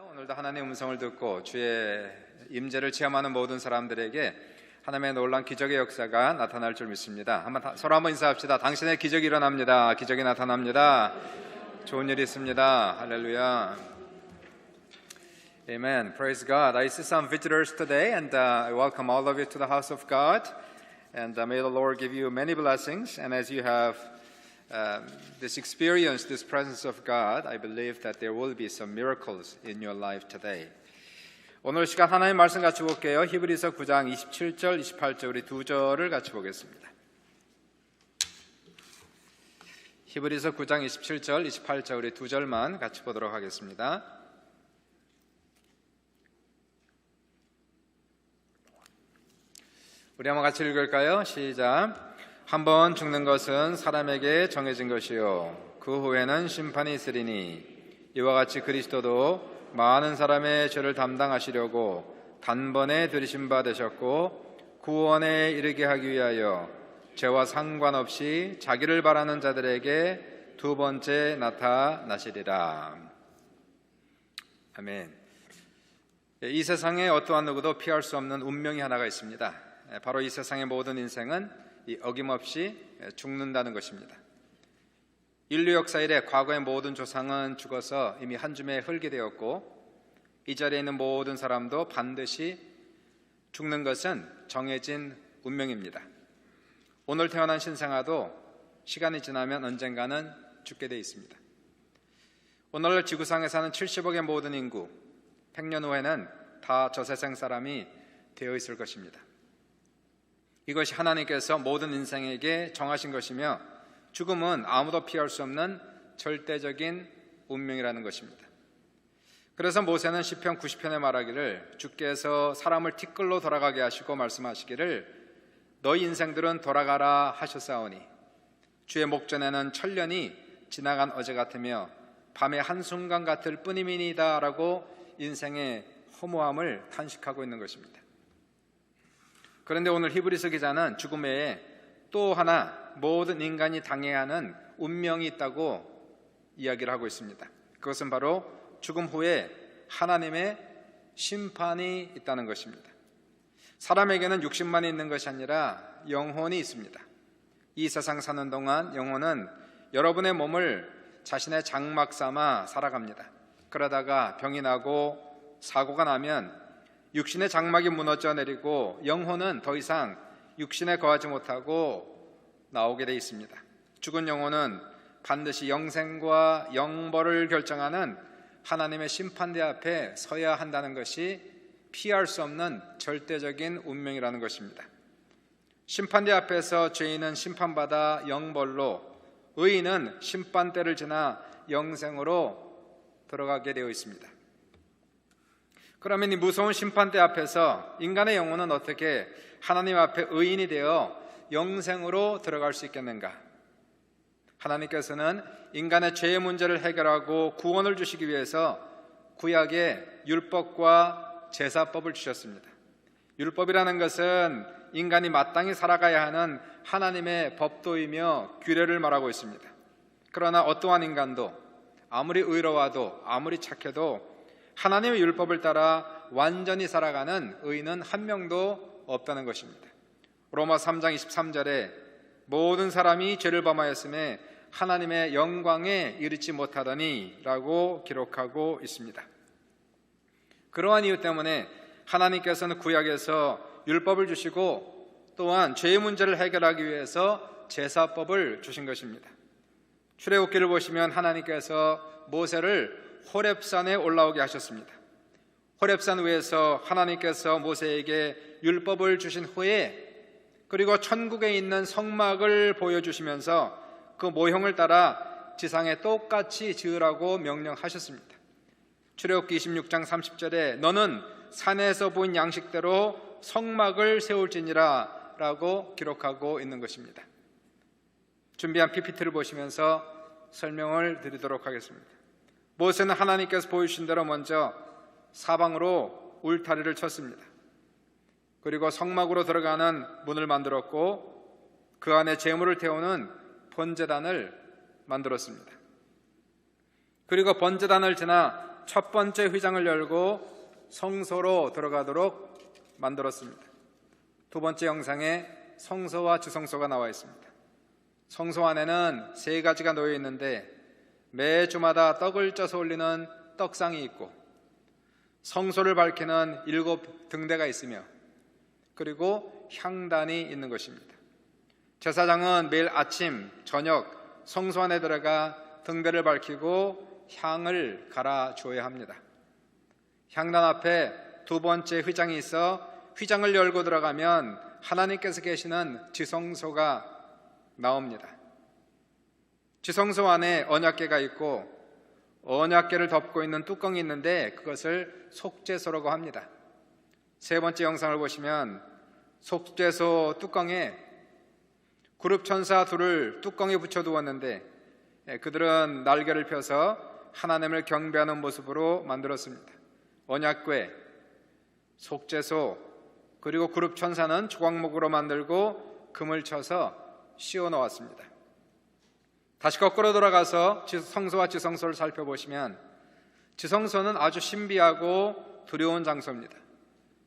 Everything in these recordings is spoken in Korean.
오늘도 하나님의 음성을 듣고 주의 임재를 체험하는 모든 사람들에게 하나님의 놀란 기적의 역사가 나타날 줄 믿습니다. 한번 다- 서로 한번 인사합시다. 당신의 기적이 일어납니다. 기적이 나타납니다. 좋은 일이 있습니다. 할렐루야. Amen. Praise God. I see some visitors today, and uh, I welcome all of you to the house of God. And uh, may the Lord give you many blessings. And as you have um, this experience, this presence of God, I believe that there will be some miracles in your life today. 오늘 시간 하나님 말씀 같이 볼게요. 히브리서 9장 27절, 28절 우리 두 절을 같이 보겠습니다. 히브리서 9장 27절, 28절 우리 두 절만 같이 보도록 하겠습니다. 우리 한번 같이 읽을까요? 시작. 한 번 죽는 것은 사람에게 정해진 것이요. 그 후에는 심판이 있으리니 이와 같이 그리스도도 많은 사람의 죄를 담당하시려고 단번에 들이신 바 되셨고 구원에 이르게 하기 위하여 죄와 상관없이 자기를 바라는 자들에게 두 번째 나타나시리라. 아멘. 예, 이 세상에 어떠한 누구도 피할 수 없는 운명이 하나가 있습니다. 예, 바로 이 세상의 모든 인생은 이 어김없이 예, 죽는다는 것입니다. 인류 역사 이래 과거의 모든 조상은 죽어서 이미 한 줌에 흙이 되었고 이 자리에 있는 모든 사람도 반드시 죽는 것은 정해진 운명입니다. 오늘 태어난 신생아도 시간이 지나면 언젠가는 죽게 되어 있습니다. 오늘 지구상에 사는 70억의 모든 인구 100년 후에는 다 저세상 사람이 되어 있을 것입니다. 이것이 하나님께서 모든 인생에게 정하신 것이며 죽음은 아무도 피할 수 없는 절대적인 운명이라는 것입니다. 그래서 모세는 시편 90편에 말하기를 주께서 사람을 티끌로 돌아가게 하시고 말씀하시기를 너희 인생들은 돌아가라 하셨사오니 주의 목전에는 천년이 지나간 어제 같으며 밤의 한순간 같을 뿐이니이다라고 인생의 허무함을 탄식하고 있는 것입니다. 그런데 오늘 히브리서 기자는 죽음 외에 또 하나 모든 인간이 당해야 하는 운명이 있다고 이야기를 하고 있습니다. 그것은 바로 죽음 후에 하나님의 심판이 있다는 것입니다. 사람에게는 육신만 있는 것이 아니라 영혼이 있습니다. 이 세상 사는 동안 영혼은 여러분의 몸을 자신의 장막 삼아 살아갑니다. 그러다가 병이 나고 사고가 나면 육신의 장막이 무너져 내리고 영혼은 더 이상 육신에 거하지 못하고 나오게 돼 있습니다. 죽은 영혼은 반드시 영생과 영벌을 결정하는 하나님의 심판대 앞에 서야 한다는 것이 피할 수 없는 절대적인 운명이라는 것입니다. 심판대 앞에서 죄인은 심판받아 영벌로 의인은 심판대를 지나 영생으로 들어가게 되어 있습니다. 그러면 이 무서운 심판대 앞에서 인간의 영혼은 어떻게 하나님 앞에 의인이 되어 영생으로 들어갈 수 있겠는가? 하나님께서는 인간의 죄의 문제를 해결하고 구원을 주시기 위해서 구약의 율법과 제사법을 주셨습니다. 율법이라는 것은 인간이 마땅히 살아가야 하는 하나님의 법도이며 규례를 말하고 있습니다. 그러나 어떠한 인간도 아무리 의로워도 아무리 착해도 하나님의 율법을 따라 완전히 살아가는 의인은 한 명도 없다는 것입니다. 로마 3장 23절에 모든 사람이 죄를 범하였음에 하나님의 영광에 이르지 못하더니라고 기록하고 있습니다. 그러한 이유 때문에 하나님께서는 구약에서 율법을 주시고 또한 죄의 문제를 해결하기 위해서 제사법을 주신 것입니다. 출애굽기를 보시면 하나님께서 모세를 호렙산에 올라오게 하셨습니다. 호렙산 위에서 하나님께서 모세에게 율법을 주신 후에 그리고 천국에 있는 성막을 보여주시면서 그 모형을 따라 지상에 똑같이 지으라고 명령하셨습니다. 출애굽기 26장 30절에 너는 산에서 본 양식대로 성막을 세울지니라 라고 기록하고 있는 것입니다. 준비한 PPT를 보시면서 설명을 드리도록 하겠습니다. 모세는 하나님께서 보여주신 대로 먼저 사방으로 울타리를 쳤습니다. 그리고 성막으로 들어가는 문을 만들었고 그 안에 재물을 태우는 번제단을 만들었습니다. 그리고 번제단을 지나 첫 번째 휘장을 열고 성소로 들어가도록 만들었습니다. 두 번째 영상에 성소와 지성소가 나와 있습니다. 성소 안에는 세 가지가 놓여 있는데 매 주마다 떡을 쪄서 올리는 떡상이 있고 성소를 밝히는 일곱 등대가 있으며 그리고 향단이 있는 것입니다. 제사장은 매일 아침, 저녁 성소 안에 들어가 등대를 밝히고 향을 갈아 주어야 합니다. 향단 앞에 두 번째 휘장이 있어 휘장을 열고 들어가면 하나님께서 계시는 지성소가 나옵니다. 지성소 안에 언약궤가 있고 언약궤를 덮고 있는 뚜껑이 있는데 그것을 속죄소라고 합니다. 세 번째 영상을 보시면 속죄소 뚜껑에 그룹 천사 둘을 뚜껑에 붙여 두었는데 예, 그들은 날개를 펴서 하나님을 경배하는 모습으로 만들었습니다. 언약궤, 속죄소, 그리고 그룹 천사는 조각목으로 만들고 금을 쳐서 씌워 놓았습니다. 다시 거꾸로 돌아가서 성소와 지성소를 살펴보시면 지성소는 아주 신비하고 두려운 장소입니다.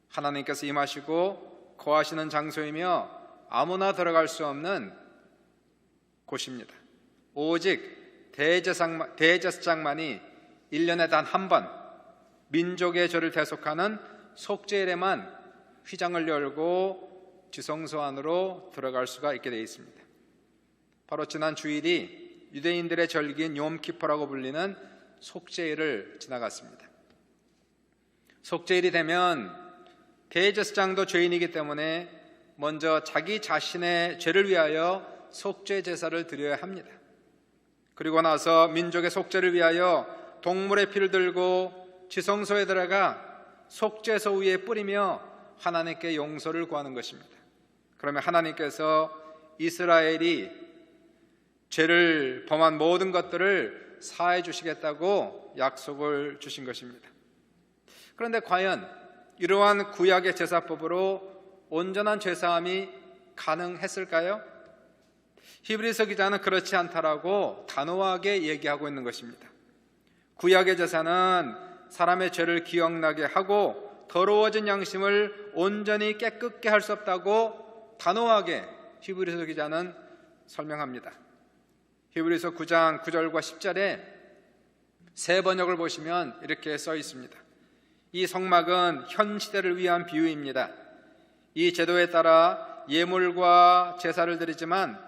하나님께서 임하시고 거하시는 장소이며 아무나 들어갈 수 없는 곳입니다. 오직 대제사장, 대제사장만이 1년에 단 한 번 민족의 죄를 대속하는 속죄일에만 휘장을 열고 지성소 안으로 들어갈 수가 있게 되어 있습니다. 바로 지난 주일이 유대인들의 절기인 욤키퍼라고 불리는 속죄일을 지나갔습니다. 속죄일이 되면 대제사장도 죄인이기 때문에 먼저 자기 자신의 죄를 위하여 속죄 제사를 드려야 합니다. 그리고 나서 민족의 속죄를 위하여 동물의 피를 들고 지성소에 들어가 속죄소 위에 뿌리며 하나님께 용서를 구하는 것입니다. 그러면 하나님께서 이스라엘이 죄를 범한 모든 것들을 사해 주시겠다고 약속을 주신 것입니다. 그런데 과연 이러한 구약의 제사법으로 온전한 죄사함이 가능했을까요? 히브리서 기자는 그렇지 않다라고 단호하게 얘기하고 있는 것입니다. 구약의 제사는 사람의 죄를 기억나게 하고 더러워진 양심을 온전히 깨끗게 할 수 없다고 단호하게 히브리서 기자는 설명합니다. 히브리서 9장 9절과 10절에 세 번역을 보시면 이렇게 써 있습니다. 이 성막은 현 시대를 위한 비유입니다. 이 제도에 따라 예물과 제사를 드리지만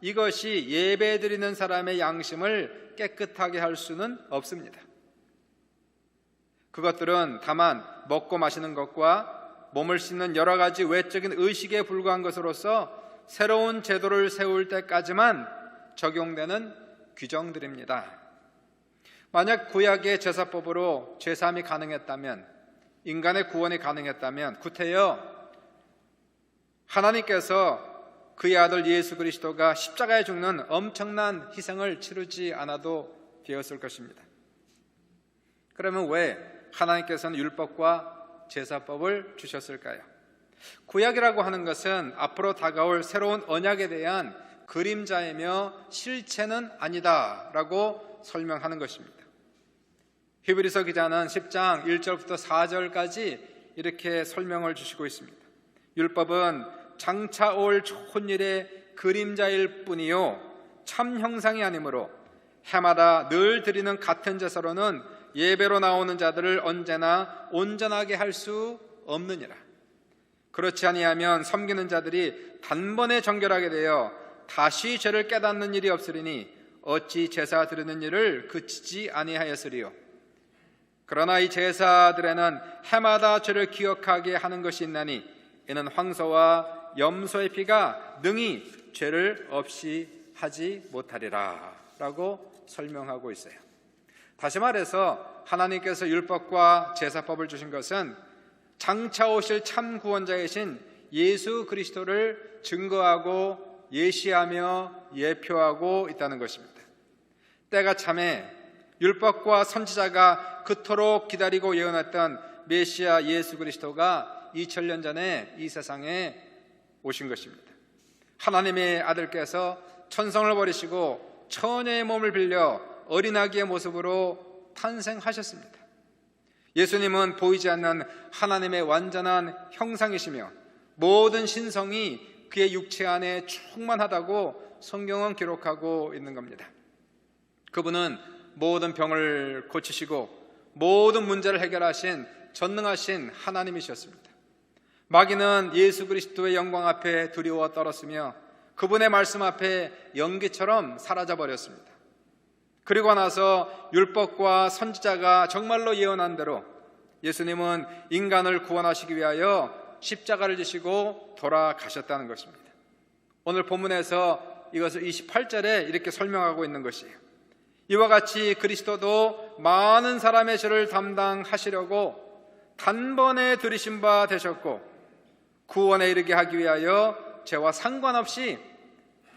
이것이 예배 드리는 사람의 양심을 깨끗하게 할 수는 없습니다. 그것들은 다만 먹고 마시는 것과 몸을 씻는 여러 가지 외적인 의식에 불과한 것으로서 새로운 제도를 세울 때까지만 적용되는 규정들입니다. 만약 구약의 제사법으로 제사함이 가능했다면 인간의 구원이 가능했다면 구태여 하나님께서 그의 아들 예수 그리스도가 십자가에 죽는 엄청난 희생을 치르지 않아도 되었을 것입니다. 그러면 왜 하나님께서는 율법과 제사법을 주셨을까요? 구약이라고 하는 것은 앞으로 다가올 새로운 언약에 대한 그림자이며 실체는 아니다라고 설명하는 것입니다. 히브리서 기자는 10장 1절부터 4절까지 이렇게 설명을 주시고 있습니다. 율법은 장차 올 좋은 일의 그림자일 뿐이요 참 형상이 아니므로 해마다 늘 드리는 같은 제사로는 예배로 나오는 자들을 언제나 온전하게 할 수 없느니라. 그렇지 아니하면 섬기는 자들이 단번에 정결하게 되어 다시 죄를 깨닫는 일이 없으리니 어찌 제사 드리는 일을 그치지 아니하였으리요. 그러나 이 제사들에는 해마다 죄를 기억하게 하는 것이 있나니 이는 황소와 염소의 피가 능히 죄를 없이 하지 못하리라 라고 설명하고 있어요. 다시 말해서 하나님께서 율법과 제사법을 주신 것은 장차 오실 참 구원자이신 예수 그리스도를 증거하고 예시하며 예표하고 있다는 것입니다. 때가 참에 율법과 선지자가 그토록 기다리고 예언했던 메시아 예수 그리스도가 2000년 전에 이 세상에 오신 것입니다. 하나님의 아들께서 천성을 버리시고 처녀의 몸을 빌려 어린아기의 모습으로 탄생하셨습니다. 예수님은 보이지 않는 하나님의 완전한 형상이시며 모든 신성이 그의 육체 안에 충만하다고 성경은 기록하고 있는 겁니다. 그분은 모든 병을 고치시고 모든 문제를 해결하신 전능하신 하나님이셨습니다. 마귀는 예수 그리스도의 영광 앞에 두려워 떨었으며 그분의 말씀 앞에 연기처럼 사라져 버렸습니다. 그리고 나서 율법과 선지자가 정말로 예언한 대로 예수님은 인간을 구원하시기 위하여 십자가를 지시고 돌아가셨다는 것입니다. 오늘 본문에서 이것을 28절에 이렇게 설명하고 있는 것이에요. 이와 같이 그리스도도 많은 사람의 죄를 담당하시려고 단번에 들이신 바 되셨고 구원에 이르게 하기 위하여 죄와 상관없이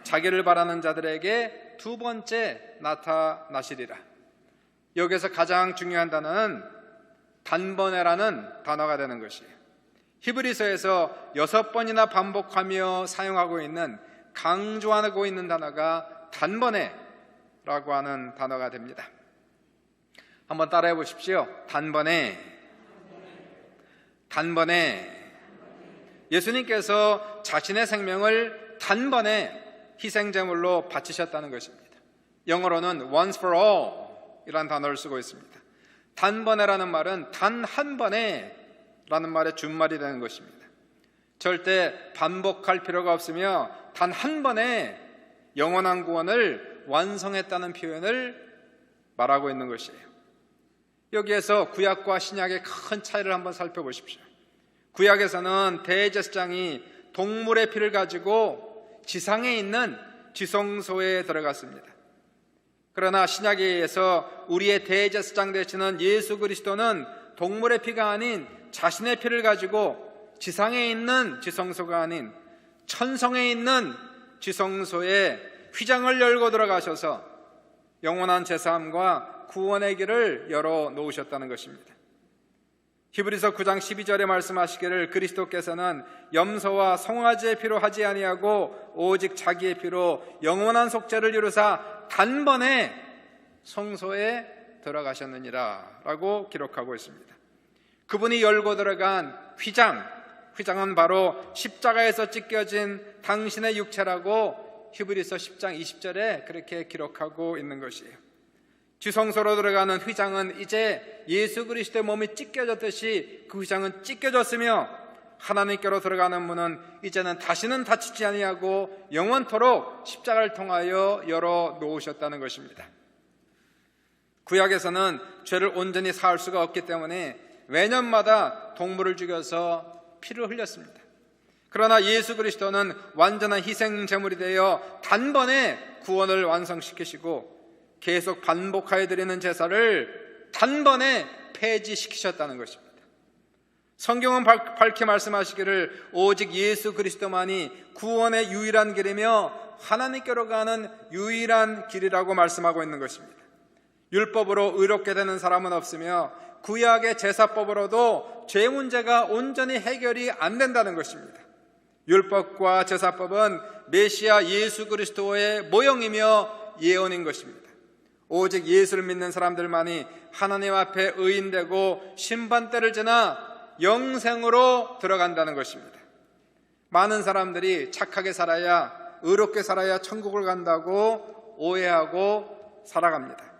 자기를 바라는 자들에게 두 번째 나타나시리라. 여기서 가장 중요한 단어는 단번에라는 단어가 되는 것이에요. 히브리서에서 여섯 번이나 반복하며 사용하고 있는 강조하고 있는 단어가 단번에라고 하는 단어가 됩니다. 한번 따라해 보십시오. 단번에, 단번에 예수님께서 자신의 생명을 단번에 희생제물로 바치셨다는 것입니다. 영어로는 once for all 이라는 단어를 쓰고 있습니다. 단번에라는 말은 단 한 번에 라는 말의 준말이 되는 것입니다. 절대 반복할 필요가 없으며 단 한 번에 영원한 구원을 완성했다는 표현을 말하고 있는 것이에요. 여기에서 구약과 신약의 큰 차이를 한번 살펴보십시오. 구약에서는 대제사장이 동물의 피를 가지고 지상에 있는 지성소에 들어갔습니다. 그러나 신약에 의해서 우리의 대제사장 되시는 예수 그리스도는 동물의 피가 아닌 자신의 피를 가지고 지상에 있는 지성소가 아닌 천성에 있는 지성소에 휘장을 열고 들어가셔서 영원한 제사함과 구원의 길을 열어 놓으셨다는 것입니다. 히브리서 9장 12절에 말씀하시기를 그리스도께서는 염소와 송아지의 피로 하지 아니하고 오직 자기의 피로 영원한 속죄를 이루사 단번에 성소에 들어가셨느니라 라고 기록하고 있습니다. 그분이 열고 들어간 휘장, 휘장은 바로 십자가에서 찢겨진 당신의 육체라고 히브리서 10장 20절에 그렇게 기록하고 있는 것이에요. 지성소로 들어가는 휘장은 이제 예수 그리스도의 몸이 찢겨졌듯이 그 휘장은 찢겨졌으며 하나님께로 들어가는 문은 이제는 다시는 닫히지 아니하고 영원토록 십자가를 통하여 열어 놓으셨다는 것입니다. 구약에서는 죄를 온전히 사할 수가 없기 때문에 매년마다 동물을 죽여서 피를 흘렸습니다. 그러나 예수 그리스도는 완전한 희생 제물이 되어 단번에 구원을 완성시키시고 계속 반복하여 드리는 제사를 단번에 폐지시키셨다는 것입니다. 성경은 밝게 말씀하시기를 오직 예수 그리스도만이 구원의 유일한 길이며 하나님께로 가는 유일한 길이라고 말씀하고 있는 것입니다. 율법으로 의롭게 되는 사람은 없으며 구약의 제사법으로도 죄 문제가 온전히 해결이 안 된다는 것입니다. 율법과 제사법은 메시아 예수 그리스도의 모형이며 예언인 것입니다. 오직 예수를 믿는 사람들만이 하나님 앞에 의인되고 심판대를 지나 영생으로 들어간다는 것입니다. 많은 사람들이 착하게 살아야 의롭게 살아야 천국을 간다고 오해하고 살아갑니다.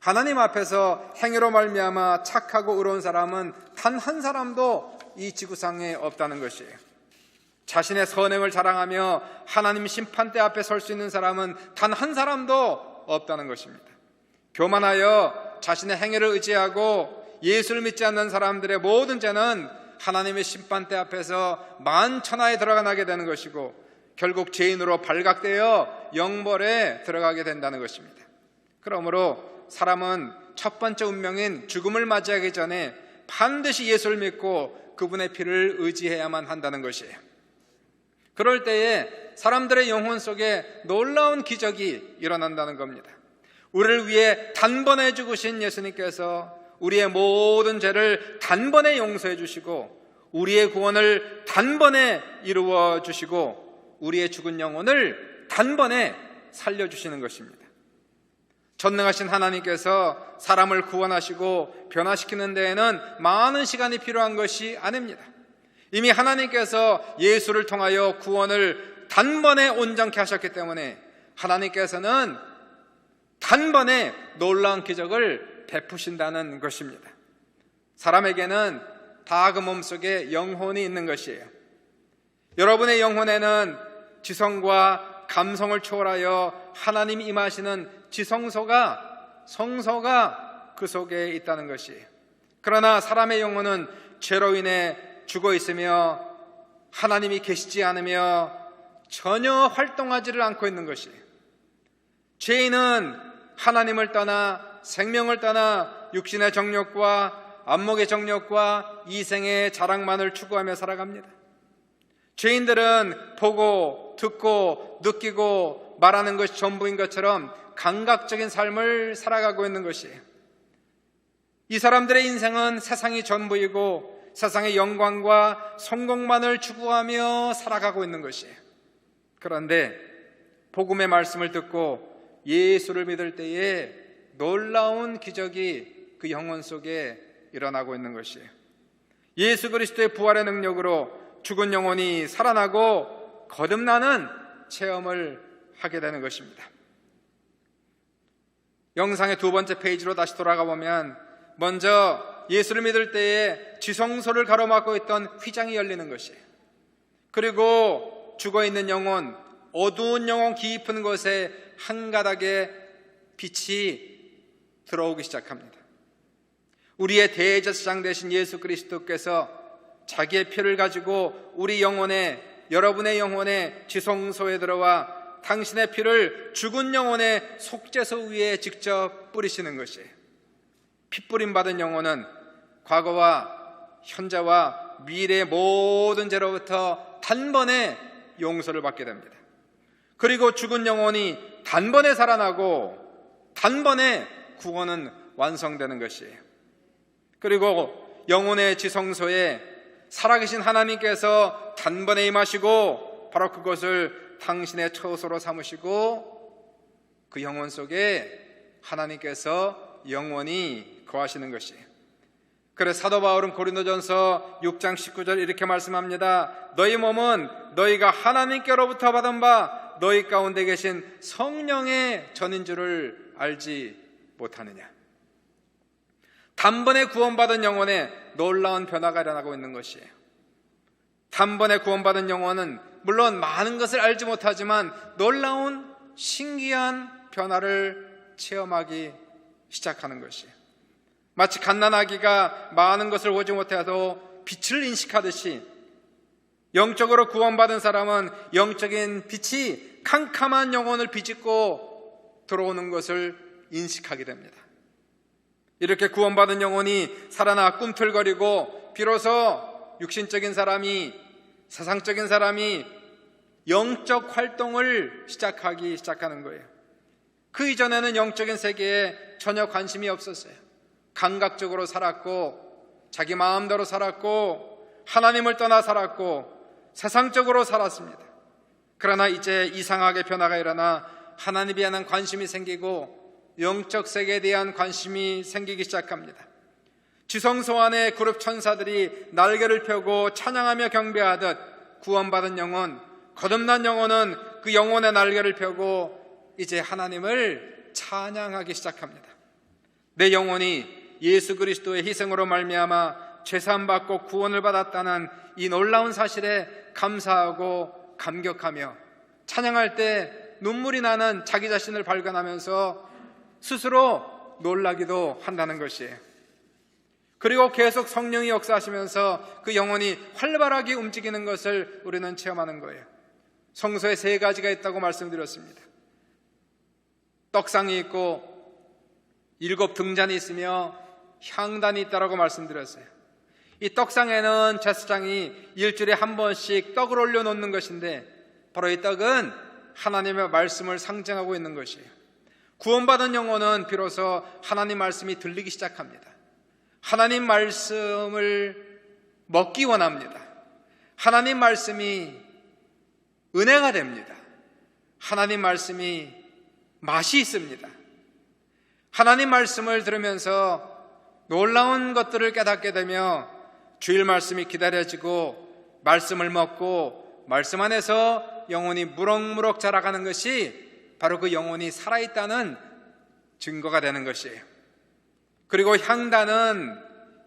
하나님 앞에서 행위로 말미암아 착하고 의로운 사람은 단 한 사람도 이 지구상에 없다는 것이에요. 자신의 선행을 자랑하며 하나님 심판대 앞에 설 수 있는 사람은 단 한 사람도 없다는 것입니다. 교만하여 자신의 행위를 의지하고 예수를 믿지 않는 사람들의 모든 죄는 하나님의 심판대 앞에서 만천하에 들어가게 되는 것이고 결국 죄인으로 발각되어 영벌에 들어가게 된다는 것입니다. 그러므로 사람은 첫 번째 운명인 죽음을 맞이하기 전에 반드시 예수를 믿고 그분의 피를 의지해야만 한다는 것이에요. 그럴 때에 사람들의 영혼 속에 놀라운 기적이 일어난다는 겁니다. 우리를 위해 단번에 죽으신 예수님께서 우리의 모든 죄를 단번에 용서해 주시고 우리의 구원을 단번에 이루어 주시고 우리의 죽은 영혼을 단번에 살려 주시는 것입니다. 전능하신 하나님께서 사람을 구원하시고 변화시키는 데에는 많은 시간이 필요한 것이 아닙니다. 이미 하나님께서 예수를 통하여 구원을 단번에 온전케 하셨기 때문에 하나님께서는 단번에 놀라운 기적을 베푸신다는 것입니다. 사람에게는 다 그 몸속에 영혼이 있는 것이에요. 여러분의 영혼에는 지성과 감성을 초월하여 하나님 임하시는 지성소가 성소가 그 속에 있다는 것이에요. 그러나 사람의 영혼은 죄로 인해 죽어 있으며 하나님이 계시지 않으며 전혀 활동하지를 않고 있는 것이에요. 죄인은 하나님을 떠나 생명을 떠나 육신의 정욕과 안목의 정욕과 이생의 자랑만을 추구하며 살아갑니다. 죄인들은 보고 듣고 느끼고 말하는 것이 전부인 것처럼 감각적인 삶을 살아가고 있는 것이에요. 이 사람들의 인생은 세상이 전부이고 세상의 영광과 성공만을 추구하며 살아가고 있는 것이에요. 그런데 복음의 말씀을 듣고 예수를 믿을 때에 놀라운 기적이 그 영혼 속에 일어나고 있는 것이에요. 예수 그리스도의 부활의 능력으로 죽은 영혼이 살아나고 거듭나는 체험을 하게 되는 것입니다. 영상의 두 번째 페이지로 다시 돌아가 보면 먼저 예수를 믿을 때에 지성소를 가로막고 있던 휘장이 열리는 것이에요. 그리고 죽어 있는 영혼, 어두운 영혼 깊은 곳에 한 가닥의 빛이 들어오기 시작합니다. 우리의 대제사장 되신 예수 그리스도께서 자기의 피를 가지고 우리 영혼에 여러분의 영혼에 지성소에 들어와 당신의 피를 죽은 영혼의 속죄소 위에 직접 뿌리시는 것이에요. 피 뿌림 받은 영혼은 과거와 현재와 미래의 모든 죄로부터 단번에 용서를 받게 됩니다. 그리고 죽은 영혼이 단번에 살아나고 단번에 구원은 완성되는 것이에요. 그리고 영혼의 지성소에 살아계신 하나님께서 단번에 임하시고 바로 그것을 당신의 처소로 삼으시고 그 영혼 속에 하나님께서 영원히 거하시는 것이에요. 그래 사도 바울은 고린도전서 6장 19절 이렇게 말씀합니다. 너희 몸은 너희가 하나님께로부터 받은 바 너희 가운데 계신 성령의 전인 줄을 알지 못하느냐. 단번에 구원받은 영혼에 놀라운 변화가 일어나고 있는 것이에요. 단번에 구원받은 영혼은 물론 많은 것을 알지 못하지만 놀라운 신기한 변화를 체험하기 시작하는 것이에요. 마치 갓난아기가 많은 것을 보지 못해도 빛을 인식하듯이 영적으로 구원받은 사람은 영적인 빛이 캄캄한 영혼을 비집고 들어오는 것을 인식하게 됩니다. 이렇게 구원받은 영혼이 살아나 꿈틀거리고 비로소 육신적인 사람이 세상적인 사람이 영적 활동을 시작하기 시작하는 거예요. 그 이전에는 영적인 세계에 전혀 관심이 없었어요. 감각적으로 살았고 자기 마음대로 살았고 하나님을 떠나 살았고 세상적으로 살았습니다. 그러나 이제 이상하게 변화가 일어나 하나님에 대한 관심이 생기고 영적 세계에 대한 관심이 생기기 시작합니다. 지성소 안에 그룹 천사들이 날개를 펴고 찬양하며 경배하듯 구원받은 영혼, 거듭난 영혼은 그 영혼의 날개를 펴고 이제 하나님을 찬양하기 시작합니다. 내 영혼이 예수 그리스도의 희생으로 말미암아 죄산 받고 구원을 받았다는 이 놀라운 사실에 감사하고 감격하며 찬양할 때 눈물이 나는 자기 자신을 발견하면서 스스로 놀라기도 한다는 것이에요. 그리고 계속 성령이 역사하시면서 그 영혼이 활발하게 움직이는 것을 우리는 체험하는 거예요. 성서에 세 가지가 있다고 말씀드렸습니다. 떡상이 있고 일곱 등잔이 있으며 향단이 있다라고 말씀드렸어요. 이 떡상에는 제사장이 일주일에 한 번씩 떡을 올려 놓는 것인데 바로 이 떡은 하나님의 말씀을 상징하고 있는 것이에요. 구원받은 영혼은 비로소 하나님 말씀이 들리기 시작합니다. 하나님 말씀을 먹기 원합니다. 하나님 말씀이 은혜가 됩니다. 하나님 말씀이 맛이 있습니다. 하나님 말씀을 들으면서 놀라운 것들을 깨닫게 되며 주일 말씀이 기다려지고 말씀을 먹고 말씀 안에서 영혼이 무럭무럭 자라가는 것이 바로 그 영혼이 살아있다는 증거가 되는 것이에요. 그리고 향단은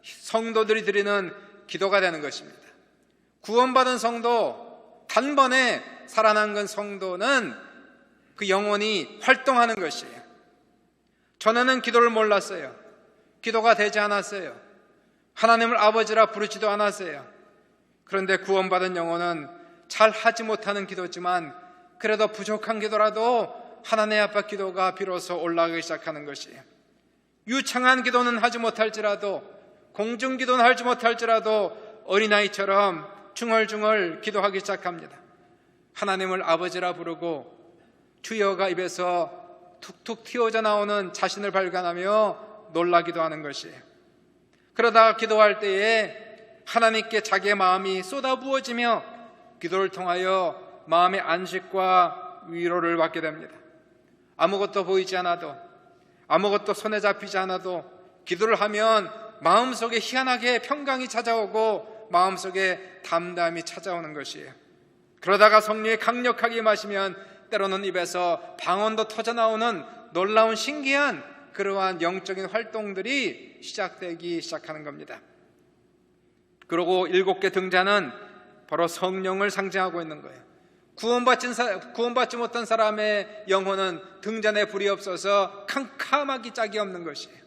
성도들이 드리는 기도가 되는 것입니다. 구원받은 성도, 단번에 살아난 건 성도는 그 영혼이 활동하는 것이에요. 전에는 기도를 몰랐어요. 기도가 되지 않았어요. 하나님을 아버지라 부르지도 않았어요. 그런데 구원받은 영혼은 잘 하지 못하는 기도지만 그래도 부족한 기도라도 하나님 앞에 기도가 비로소 올라가기 시작하는 것이에요. 유창한 기도는 하지 못할지라도 공중 기도는 하지 못할지라도 어린아이처럼 중얼중얼 기도하기 시작합니다. 하나님을 아버지라 부르고 주여가 입에서 툭툭 튀어져 나오는 자신을 발견하며 놀라기도 하는 것이에요. 그러다가 기도할 때에 하나님께 자기의 마음이 쏟아부어지며 기도를 통하여 마음의 안식과 위로를 받게 됩니다. 아무것도 보이지 않아도 아무것도 손에 잡히지 않아도 기도를 하면 마음속에 희한하게 평강이 찾아오고 마음속에 담담이 찾아오는 것이에요. 그러다가 성령이 강력하게 마시면 때로는 입에서 방언도 터져 나오는 놀라운 신기한 그러한 영적인 활동들이 시작되기 시작하는 겁니다. 그리고 일곱 개 등자는 바로 성령을 상징하고 있는 거예요. 구원받지, 구원받지 못한 사람의 영혼은 등잔에 불이 없어서 캄캄하기 짝이 없는 것이에요.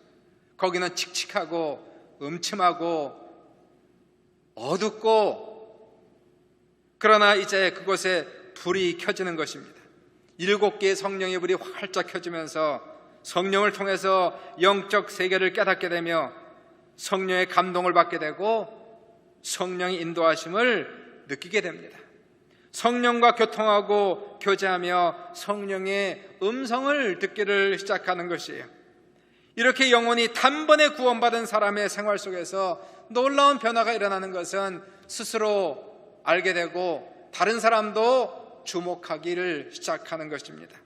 거기는 칙칙하고 음침하고 어둡고 그러나 이제 그곳에 불이 켜지는 것입니다. 일곱 개의 성령의 불이 활짝 켜지면서 성령을 통해서 영적 세계를 깨닫게 되며 성령의 감동을 받게 되고 성령의 인도하심을 느끼게 됩니다. 성령과 교통하고 교제하며 성령의 음성을 듣기를 시작하는 것이에요. 이렇게 영혼이 단번에 구원받은 사람의 생활 속에서 놀라운 변화가 일어나는 것은 스스로 알게 되고 다른 사람도 주목하기를 시작하는 것입니다.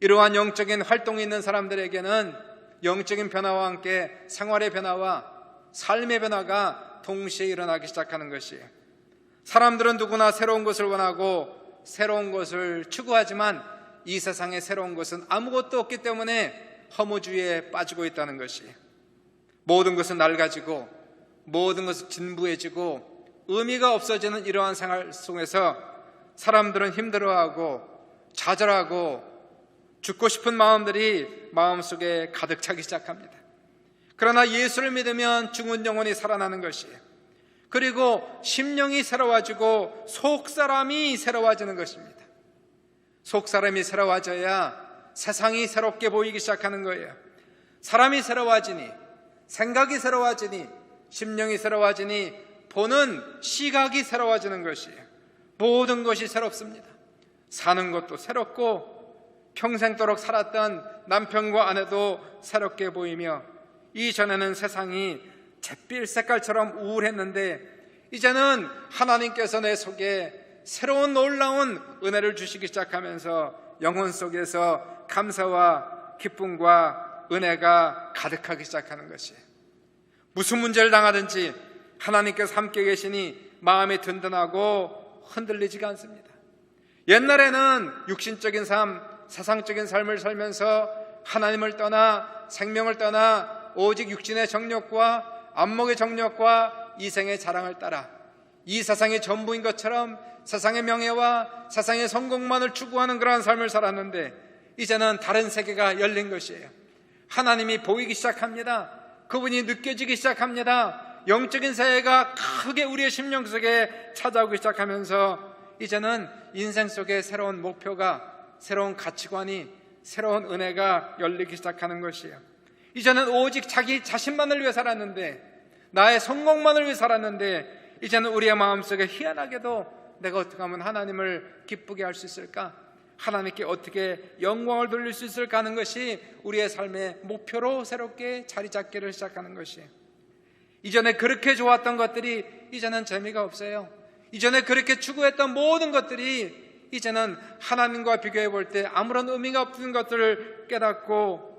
이러한 영적인 활동이 있는 사람들에게는 영적인 변화와 함께 생활의 변화와 삶의 변화가 동시에 일어나기 시작하는 것이에요. 사람들은 누구나 새로운 것을 원하고 새로운 것을 추구하지만 이 세상에 새로운 것은 아무것도 없기 때문에 허무주의에 빠지고 있다는 것이에요. 모든 것은 낡아지고 모든 것은 진부해지고 의미가 없어지는 이러한 생활 속에서 사람들은 힘들어하고 좌절하고 죽고 싶은 마음들이 마음속에 가득 차기 시작합니다. 그러나 예수를 믿으면 죽은 영혼이 살아나는 것이에요. 그리고 심령이 새로워지고 속 사람이 새로워지는 것입니다. 속 사람이 새로워져야 세상이 새롭게 보이기 시작하는 거예요. 사람이 새로워지니, 생각이 새로워지니, 심령이 새로워지니, 보는 시각이 새로워지는 것이에요. 모든 것이 새롭습니다. 사는 것도 새롭고, 평생도록 살았던 남편과 아내도 새롭게 보이며, 이전에는 세상이 잿빛 색깔처럼 우울했는데, 이제는 하나님께서 내 속에 새로운 놀라운 은혜를 주시기 시작하면서 영혼 속에서 감사와 기쁨과 은혜가 가득하기 시작하는 것이 무슨 문제를 당하든지 하나님께서 함께 계시니 마음이 든든하고 흔들리지가 않습니다. 옛날에는 육신적인 삶, 사상적인 삶을 살면서 하나님을 떠나 생명을 떠나 오직 육신의 정력과 안목의 정력과 이생의 자랑을 따라 이 세상의 전부인 것처럼 세상의 명예와 세상의 성공만을 추구하는 그러한 삶을 살았는데 이제는 다른 세계가 열린 것이에요. 하나님이 보이기 시작합니다. 그분이 느껴지기 시작합니다. 영적인 세계가 크게 우리의 심령 속에 찾아오기 시작하면서 이제는 인생 속에 새로운 목표가 새로운 가치관이 새로운 은혜가 열리기 시작하는 것이에요. 이제는 오직 자기 자신만을 위해 살았는데 나의 성공만을 위해 살았는데 이제는 우리의 마음속에 희한하게도 내가 어떻게 하면 하나님을 기쁘게 할 수 있을까? 하나님께 어떻게 영광을 돌릴 수 있을까 하는 것이 우리의 삶의 목표로 새롭게 자리 잡기를 시작하는 것이에요. 이전에 그렇게 좋았던 것들이 이제는 재미가 없어요. 이전에 그렇게 추구했던 모든 것들이 이제는 하나님과 비교해 볼 때 아무런 의미가 없는 것들을 깨닫고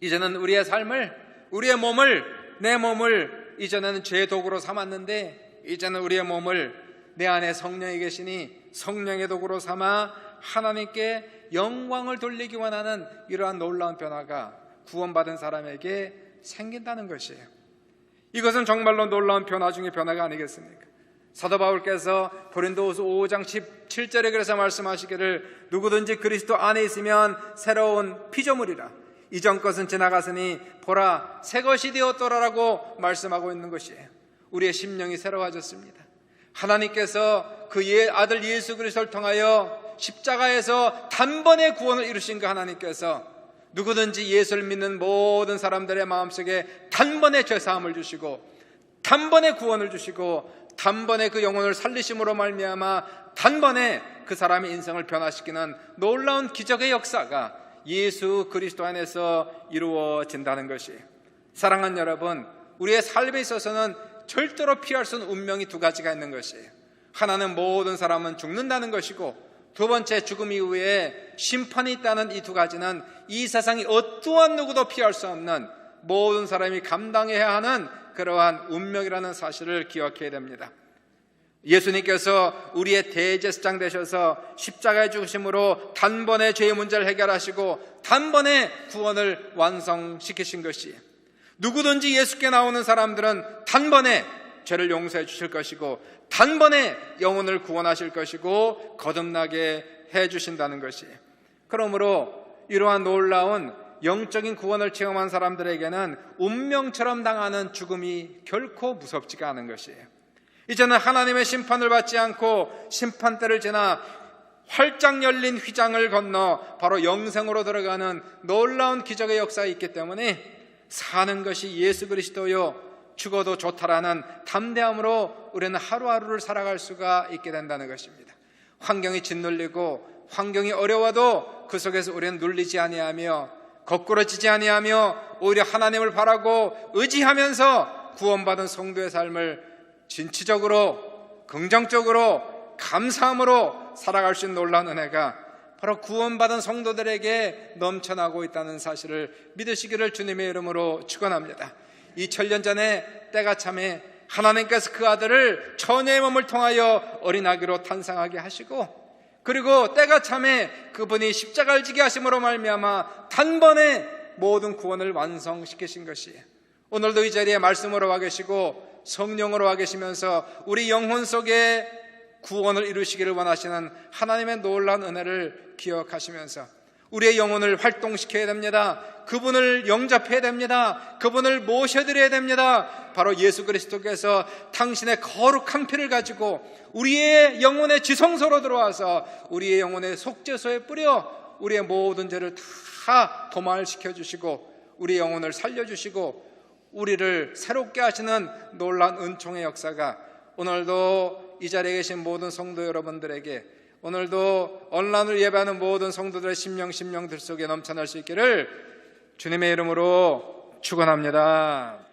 이제는 우리의 삶을 우리의 몸을 내 몸을 이전에는 죄 도구로 삼았는데 이제는 우리의 몸을 내 안에 성령이 계시니 성령의 도구로 삼아 하나님께 영광을 돌리기 원하는 이러한 놀라운 변화가 구원받은 사람에게 생긴다는 것이에요. 이것은 정말로 놀라운 변화 중의 변화가 아니겠습니까? 사도 바울께서 고린도후서 5장 17절에 그래서 말씀하시기를 누구든지 그리스도 안에 있으면 새로운 피조물이라 이전 것은 지나갔으니 보라 새 것이 되었더라라고 말씀하고 있는 것이에요. 우리의 심령이 새로워졌습니다. 하나님께서 그 예- 아들 예수 그리스도를 통하여 십자가에서 단번에 구원을 이루신 그 하나님께서 누구든지 예수를 믿는 모든 사람들의 마음속에 단번에 죄 사함을 주시고 단번에 구원을 주시고 단번에 그 영혼을 살리심으로 말미암아 단번에 그 사람의 인생을 변화시키는 놀라운 기적의 역사가 예수 그리스도 안에서 이루어진다는 것이 사랑하는 여러분 우리의 삶에 있어서는 절대로 피할 수 없는 운명이 두 가지가 있는 것이에요 하나는 모든 사람은 죽는다는 것이고 두 번째 죽음 이후에 심판이 있다는 이 두 가지는 이 세상이 어떠한 누구도 피할 수 없는 모든 사람이 감당해야 하는 그러한 운명이라는 사실을 기억해야 됩니다. 예수님께서 우리의 대제사장 되셔서 십자가에 죽으심으로 단번에 죄의 문제를 해결하시고 단번에 구원을 완성시키신 것이 누구든지 예수께 나오는 사람들은 단번에 죄를 용서해 주실 것이고 단번에 영혼을 구원하실 것이고 거듭나게 해 주신다는 것이 그러므로 이러한 놀라운 영적인 구원을 체험한 사람들에게는 운명처럼 당하는 죽음이 결코 무섭지가 않은 것이에요. 이제는 하나님의 심판을 받지 않고 심판대를 지나 활짝 열린 휘장을 건너 바로 영생으로 들어가는 놀라운 기적의 역사가 있기 때문에 사는 것이 예수 그리스도요 죽어도 좋다라는 담대함으로 우리는 하루하루를 살아갈 수가 있게 된다는 것입니다. 환경이 짓눌리고 환경이 어려워도 그 속에서 우리는 눌리지 아니하며 거꾸러지지 아니하며 오히려 하나님을 바라고 의지하면서 구원받은 성도의 삶을 진취적으로 긍정적으로 감사함으로 살아갈 수 있는 놀라운 은혜가 바로 구원받은 성도들에게 넘쳐나고 있다는 사실을 믿으시기를 주님의 이름으로 축원합니다. 2000년 전에 때가 참에 하나님께서 그 아들을 처녀의 몸을 통하여 어린 아기로 탄생하게 하시고 그리고 때가 참에 그분이 십자가를 지게 하심으로 말미암아 단번에 모든 구원을 완성시키신 것이에요. 오늘도 이 자리에 말씀으로 와 계시고 성령으로 와 계시면서 우리 영혼 속에 구원을 이루시기를 원하시는 하나님의 놀라운 은혜를 기억하시면서 우리의 영혼을 활동시켜야 됩니다. 그분을 영접해야 됩니다. 그분을 모셔드려야 됩니다. 바로 예수 그리스도께서 당신의 거룩한 피를 가지고 우리의 영혼의 지성소로 들어와서 우리의 영혼의 속죄소에 뿌려 우리의 모든 죄를 다 도말시켜 주시고 우리 영혼을 살려주시고 우리를 새롭게 하시는 놀라운 은총의 역사가 오늘도 이 자리에 계신 모든 성도 여러분들에게 오늘도 온라인을 예배하는 모든 성도들의 심령 심령들 속에 넘쳐날 수 있기를 주님의 이름으로 축원합니다.